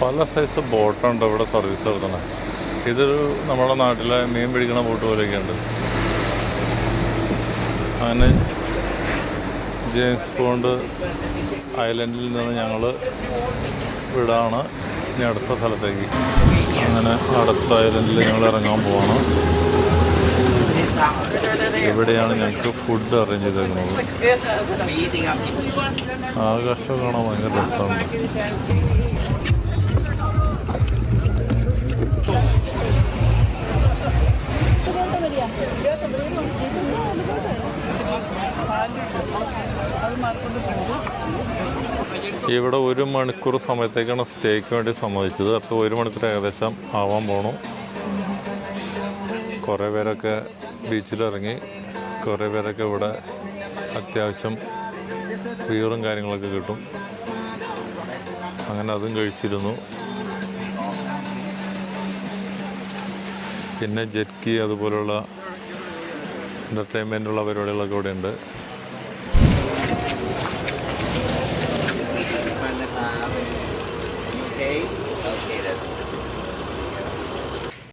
പല സൈസ് ബോട്ടുണ്ട് ഇവിടെ സർവീസ് നടത്തണേ ഇതൊരു നമ്മുടെ നാട്ടിലെ മീൻ പിടിക്കുന്ന ബോട്ട് പോലെയൊക്കെ ഉണ്ട് അങ്ങനെ ജെയിംസ് പോണ്ട് ഐലൻഡിൽ നിന്ന് ഞങ്ങൾ വിടാണ്. ഇനി അടുത്ത സ്ഥലത്തേക്ക്. അങ്ങനെ അടുത്ത ഐലൻഡിൽ ഞങ്ങൾ ഇറങ്ങാൻ പോവാണ്. ഇവിടെയാണ് ഞങ്ങൾക്ക് ഫുഡ് അറേഞ്ച് ചെയ്തേക്കുന്നത്. ആകാശം കാണാൻ ഭയങ്കര രസമുണ്ട്. ഇവിടെ ഒരു മണിക്കൂർ സമയത്തേക്കാണ് സ്റ്റേക്ക് വേണ്ടി സമ്മതിച്ചത്. അപ്പോൾ ഒരു മണിക്കൂർ ഏകദേശം ആവാൻ പോണു. കുറേ പേരൊക്കെ ബീച്ചിലിറങ്ങി കുറേ പേരൊക്കെ ഇവിടെ അത്യാവശ്യം വീറും കാര്യങ്ങളൊക്കെ കിട്ടും. അങ്ങനെ അതും കഴിച്ചിരുന്നു. പിന്നെ ജെറ്റ്കി അതുപോലുള്ള എന്റർടൈൻമെന്റുള്ള പരിപാടികളൊക്കെ ഇവിടെ ഉണ്ട് okay, that's